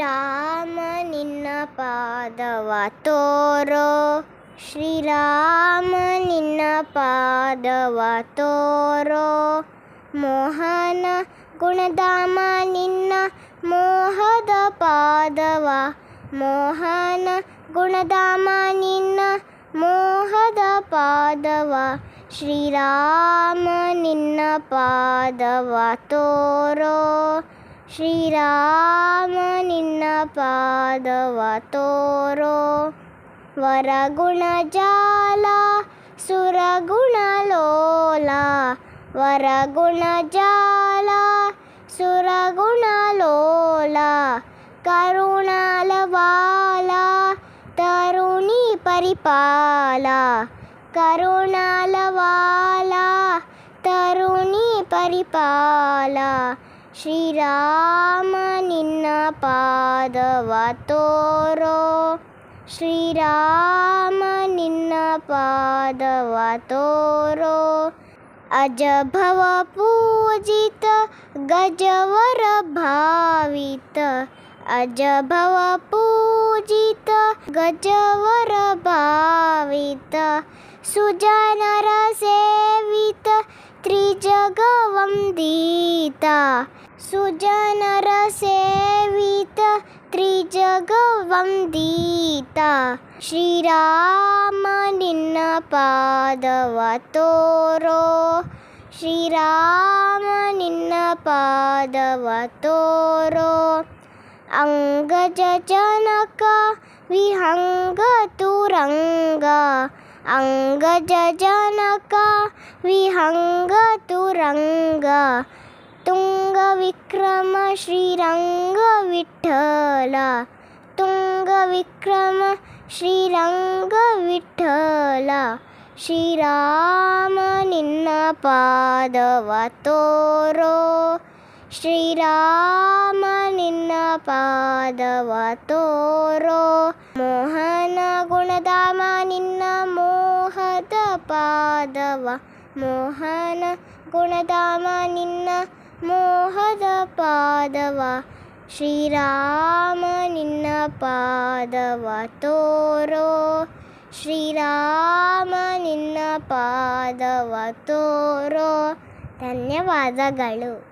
ಶ್ರೀರಾಮ ನಿನ್ನ ಪಾದವ ತೋರೋ. ಶ್ರೀರಾಮ ನಿನ್ನ ಪಾದವ ತೋರೋ. ಮೋಹನ ಗುಣಧಾಮ ನಿನ್ನ ಮೋಹದ ಪಾದವ. ಮೋಹನ ಗುಣಧಾಮ ನಿನ್ನ ಮೋಹದ ಪಾದವ. ಶ್ರೀರಾಮ ನಿನ್ನ ಪಾದವ ತೋರೋ. ಶ್ರೀರಾಮ ಪಾದವ ತೋರೋ ವರಗುಣ ಜಾಲ ಸುರಗುಣ ಲೋಲ ವರಗುಣ ಜಾಲ ಸುರಗುಣ ಲೋಲ ಕರುಣಾಲವಾಲ ತರುಣಿ ಪರಿಪಾಲ ಕರುಣಾಲವಾಲ ತರುಣಿ ಪರಿಪಾಲ ಶ್ರೀರಾಮ ನಿನ್ನ ಪಾದವ ತೋರೋ ಶ್ರೀರಾಮ ನಿನ್ನ ಪಾದವ ತೋರೋ ಅಜಭವ ಪೂಜಿತ ಗಜವರ ಭಾವಿತ ಅಜಭವ ಪೂಜಿತ ಗಜವರ ಭಾವಿತ ಸುಜನರ ಸೇವಿತ ತ್ರಿಜಗವಂದಿತ ಶ್ರೀರಾಮ ನಿನ್ನ ಪಾದವ ತೋರೋ ಶ್ರೀರಾಮ ನಿನ್ನ ಪಾದವ ತೋರೋ ಅಂಗಜ ಜನಕ ವಿಹಂಗ ತುರಂಗ ಅಂಗಜ ಜನಕ ವಿಹಂಗ ತುರಂಗ ತುಂಗ ವಿಕ್ರಮ ಶ್ರೀರಂಗ ವಿಠಲ ತುಂಗ ಶ್ರೀರಂಗ ವಿಠಲ ಶ್ರೀರಾಮ ನಿನ್ನ ಪಾದವ ತೋರೋ, ಶ್ರೀರಾಮ ನಿನ್ನ ಪಾದವ ತೋರೋ, ಮೋಹನ ಗುಣದಾಮ ನಿನ್ನ ಮೋಹದ ಪಾದವ, ಮೋಹನ ಗುಣಧಾಮ ನಿನ್ನ ಮೋಹದ ಪಾದವ. ಶ್ರೀರಾಮ ನಿನ್ನ ಪಾದವ ತೋರೋ. ಶ್ರೀರಾಮ ನಿನ್ನ ಪಾದವ ತೋರೋ. ಧನ್ಯವಾದಗಳು.